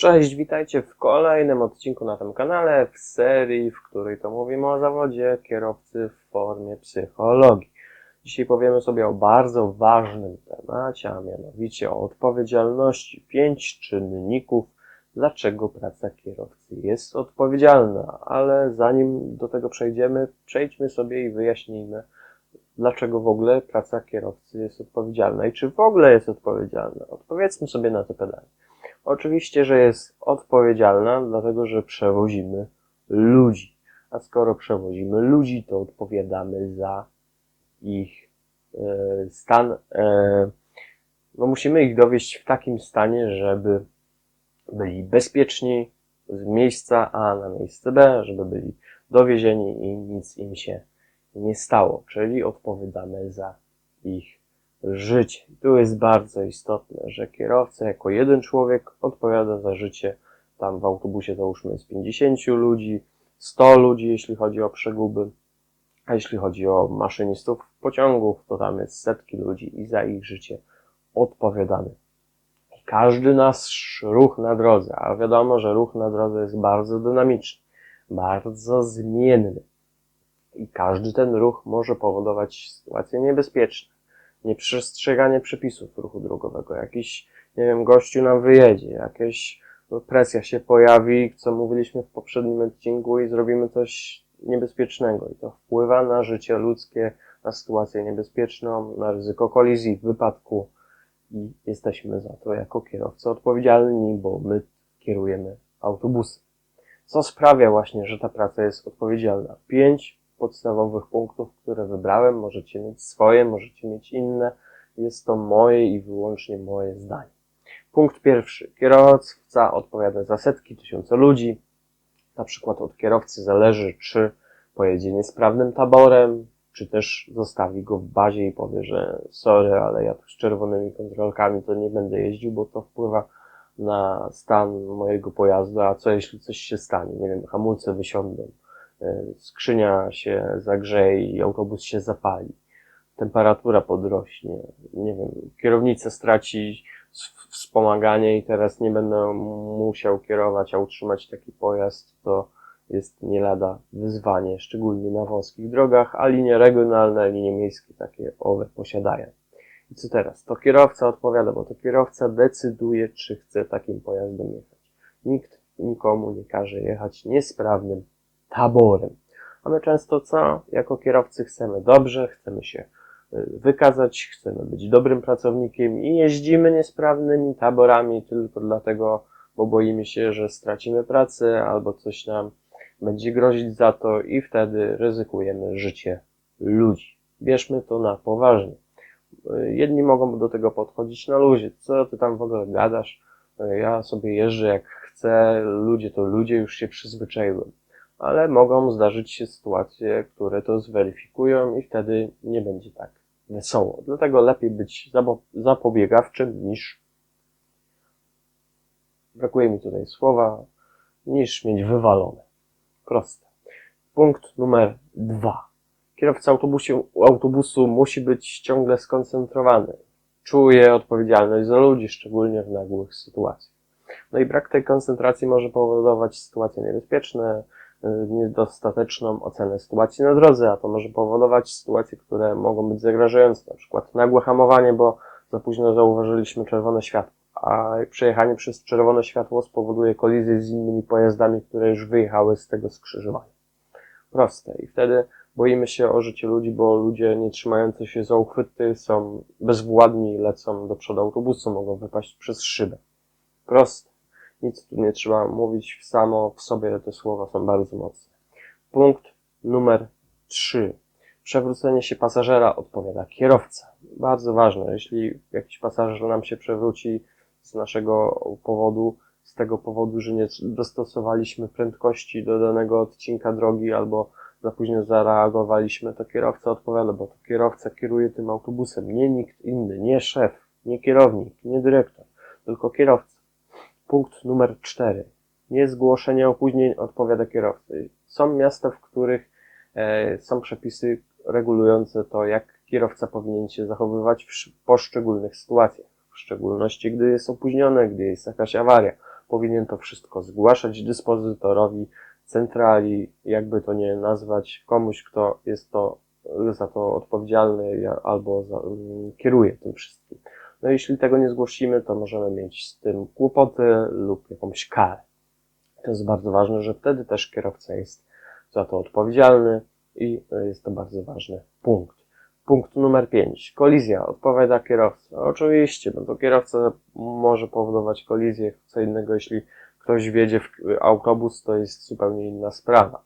Cześć, witajcie w kolejnym odcinku na tym kanale, w serii, w której to mówimy o zawodzie kierowcy w formie psychologii. Dzisiaj powiemy sobie o bardzo ważnym temacie, a mianowicie o odpowiedzialności. Pięć czynników, dlaczego praca kierowcy jest odpowiedzialna. Ale zanim do tego przejdziemy, przejdźmy sobie i wyjaśnijmy, dlaczego w ogóle praca kierowcy jest odpowiedzialna i czy w ogóle jest odpowiedzialna. Odpowiedzmy sobie na to pytanie. Oczywiście, że jest odpowiedzialna, dlatego że przewozimy ludzi. A skoro przewozimy ludzi, to odpowiadamy za ich e, stan. E, no musimy ich dowieść w takim stanie, żeby byli bezpieczni z miejsca A na miejsce B, żeby byli dowiezieni i nic im się nie stało. Czyli odpowiadamy za ich życie. I tu jest bardzo istotne, że kierowca jako jeden człowiek odpowiada za życie. Tam w autobusie załóżmy jest 50 ludzi, 100 ludzi, jeśli chodzi o przeguby, a jeśli chodzi o maszynistów pociągów, to tam jest setki ludzi i za ich życie odpowiadamy. Każdy nasz ruch na drodze, a wiadomo, że ruch na drodze jest bardzo dynamiczny, bardzo zmienny. I każdy ten ruch może powodować sytuacje niebezpieczne nieprzestrzeganie przepisów ruchu drogowego, jakiś, nie wiem, gościu nam wyjedzie, jakaś presja się pojawi, co mówiliśmy w poprzednim odcinku i zrobimy coś niebezpiecznego i to wpływa na życie ludzkie, na sytuację niebezpieczną, na ryzyko kolizji, wypadku i jesteśmy za to jako kierowcy odpowiedzialni, bo my kierujemy autobusy. Co sprawia właśnie, że ta praca jest odpowiedzialna? Pięć podstawowych punktów, które wybrałem. Możecie mieć swoje, możecie mieć inne. Jest to moje i wyłącznie moje zdanie. Punkt pierwszy. Kierowca odpowiada za setki, tysiące ludzi. Na przykład od kierowcy zależy, czy pojedzie niesprawnym taborem, czy też zostawi go w bazie i powie, że sorry, ale ja tu z czerwonymi kontrolkami to nie będę jeździł, bo to wpływa na stan mojego pojazdu, a co jeśli coś się stanie? Nie wiem, hamulce wysiądą, skrzynia się zagrzeje i autobus się zapali, temperatura podrośnie, nie wiem, kierownica straci wspomaganie i teraz nie będę musiał kierować, a utrzymać taki pojazd, to jest nie lada wyzwanie, szczególnie na wąskich drogach, a linie regionalne, linie miejskie takie owe posiadają. I co teraz? To kierowca odpowiada, bo to kierowca decyduje, czy chce takim pojazdem jechać. Nikt nikomu nie każe jechać niesprawnym taborem. A my często co? Jako kierowcy chcemy dobrze, chcemy się y, wykazać, chcemy być dobrym pracownikiem i jeździmy niesprawnymi taborami tylko dlatego, bo boimy się, że stracimy pracę albo coś nam będzie grozić za to i wtedy ryzykujemy życie ludzi. Bierzmy to na poważnie. Y, jedni mogą do tego podchodzić na luzie. Co ty tam w ogóle gadasz? Y, ja sobie jeżdżę jak chcę, ludzie to ludzie, już się przyzwyczaiłem ale mogą zdarzyć się sytuacje, które to zweryfikują i wtedy nie będzie tak wesoło. Dlatego lepiej być zapobiegawczym niż brakuje mi tutaj słowa, niż mieć wywalone. Proste. Punkt numer dwa. Kierowca autobusie, autobusu musi być ciągle skoncentrowany. Czuje odpowiedzialność za ludzi, szczególnie w nagłych sytuacjach. No i brak tej koncentracji może powodować sytuacje niebezpieczne, niedostateczną ocenę sytuacji na drodze, a to może powodować sytuacje, które mogą być zagrażające, na przykład nagłe hamowanie, bo za późno zauważyliśmy czerwone światło, a przejechanie przez czerwone światło spowoduje kolizję z innymi pojazdami, które już wyjechały z tego skrzyżowania. Proste. I wtedy boimy się o życie ludzi, bo ludzie nie trzymający się za uchwyty są bezwładni, lecą do przodu autobusu, mogą wypaść przez szybę. Proste. Nic tu nie trzeba mówić, samo w sobie te słowa są bardzo mocne. Punkt numer trzy. Przewrócenie się pasażera odpowiada kierowca. Bardzo ważne. Jeśli jakiś pasażer nam się przewróci z naszego powodu, z tego powodu, że nie dostosowaliśmy prędkości do danego odcinka drogi albo za późno zareagowaliśmy, to kierowca odpowiada, bo to kierowca kieruje tym autobusem, nie nikt inny, nie szef, nie kierownik, nie dyrektor, tylko kierowca. Punkt numer cztery. Niezgłoszenie opóźnień odpowiada kierowcy. Są miasta, w których e, są przepisy regulujące to, jak kierowca powinien się zachowywać w poszczególnych sytuacjach. W szczególności, gdy jest opóźniony, gdy jest jakaś awaria. powinien to wszystko zgłaszać dyspozytorowi centrali, jakby to nie nazwać, komuś, kto jest to za to odpowiedzialny albo za, mm, kieruje tym wszystkim. No jeśli tego nie zgłosimy, to możemy mieć z tym kłopoty lub jakąś karę. To jest bardzo ważne, że wtedy też kierowca jest za to odpowiedzialny i y, jest to bardzo ważny punkt. Punkt numer 5. Kolizja. Odpowiada kierowca. Oczywiście, no to kierowca może powodować kolizję. Co innego, jeśli ktoś wiedzie w autobus, to jest zupełnie inna sprawa.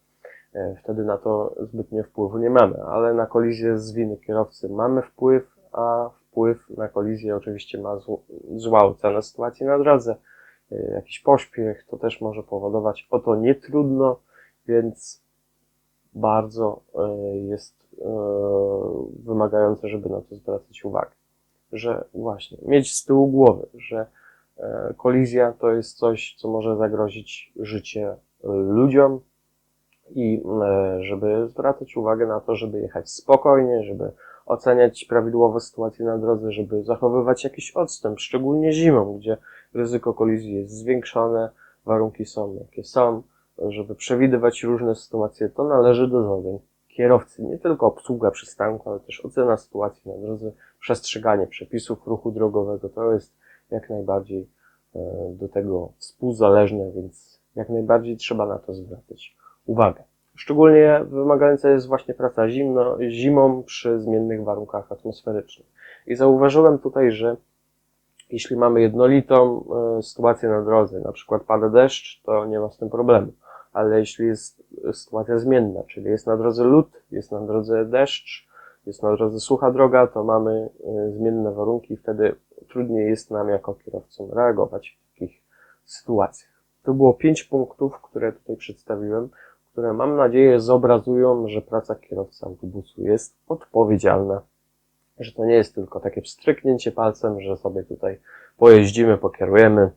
E, Wtedy na to zbytnio wpływu nie mamy, ale na kolizję z winy kierowcy mamy wpływ, a wpływ na kolizję oczywiście ma zł- zła ocena sytuacji na drodze. E, Jakiś pośpiech to też może powodować. O to nie trudno, więc bardzo e, jest e, wymagające, żeby na to zwracać uwagę. Że właśnie mieć z tyłu głowy, że kolizja to jest coś, co może zagrozić życie ludziom i żeby zwracać uwagę na to, żeby jechać spokojnie, żeby oceniać prawidłowo sytuację na drodze, żeby zachowywać jakiś odstęp, szczególnie zimą, gdzie ryzyko kolizji jest zwiększone, warunki są jakie są, żeby przewidywać różne sytuacje, to należy do zadań kierowcy. Nie tylko obsługa przystanku, ale też ocena sytuacji na drodze, przestrzeganie przepisów ruchu drogowego. To jest jak najbardziej e, do tego współzależne, więc jak najbardziej trzeba na to zwracać uwagę. Szczególnie wymagająca jest właśnie praca zimno, zimą przy zmiennych warunkach atmosferycznych. I zauważyłem tutaj, że jeśli mamy jednolitą e, sytuację na drodze, na przykład pada deszcz, to nie ma z tym problemu. Ale jeśli jest sytuacja zmienna, czyli jest na drodze lód, jest na drodze deszcz, jest na drodze sucha droga, to mamy e, zmienne warunki i wtedy trudniej jest nam jako kierowcom reagować w takich sytuacjach. To było pięć punktów, które tutaj przedstawiłem, które mam nadzieję zobrazują, że praca kierowcy autobusu jest odpowiedzialna że to nie jest tylko takie pstryknięcie palcem, że sobie tutaj pojeździmy, pokierujemy,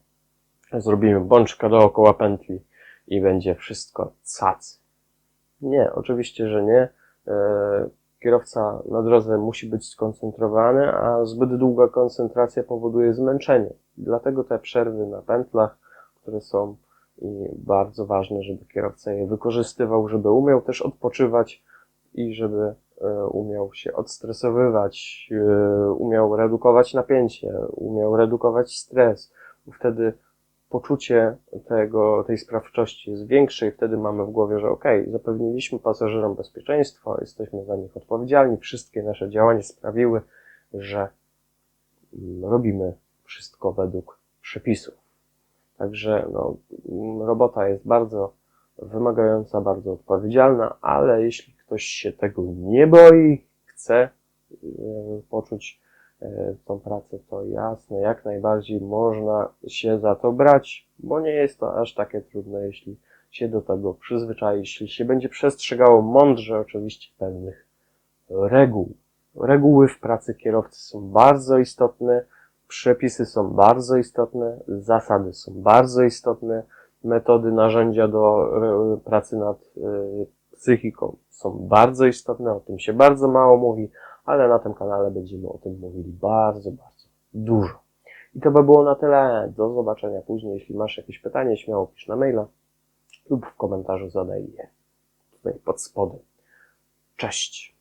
zrobimy bączka dookoła pętli i będzie wszystko cacy. Nie, oczywiście, że nie. E, Kierowca na drodze musi być skoncentrowany, a zbyt długa koncentracja powoduje zmęczenie. Dlatego te przerwy na pętlach, które są i bardzo ważne, żeby kierowca je wykorzystywał, żeby umiał też odpoczywać i żeby e, umiał się odstresowywać, e, umiał redukować napięcie, umiał redukować stres. Wtedy poczucie tego, tej sprawczości jest większe i wtedy mamy w głowie, że ok, zapewniliśmy pasażerom bezpieczeństwo, jesteśmy za nich odpowiedzialni, wszystkie nasze działania sprawiły, że mm, robimy wszystko według przepisów. Także no, robota jest bardzo wymagająca, bardzo odpowiedzialna, ale jeśli ktoś się tego nie boi, chce e, poczuć e, tą pracę, to jasne, jak najbardziej można się za to brać, bo nie jest to aż takie trudne, jeśli się do tego przyzwyczai, jeśli się będzie przestrzegało mądrze oczywiście pewnych reguł. Reguły w pracy kierowcy są bardzo istotne, przepisy są bardzo istotne, zasady są bardzo istotne, metody, narzędzia do e, pracy nad e, psychiką są bardzo istotne, o tym się bardzo mało mówi, ale na tym kanale będziemy o tym mówili bardzo, bardzo dużo. I to by było na tyle. Do zobaczenia później. Jeśli masz jakieś pytanie, śmiało pisz na maila lub w komentarzu zadaj je tutaj pod spodem. Cześć!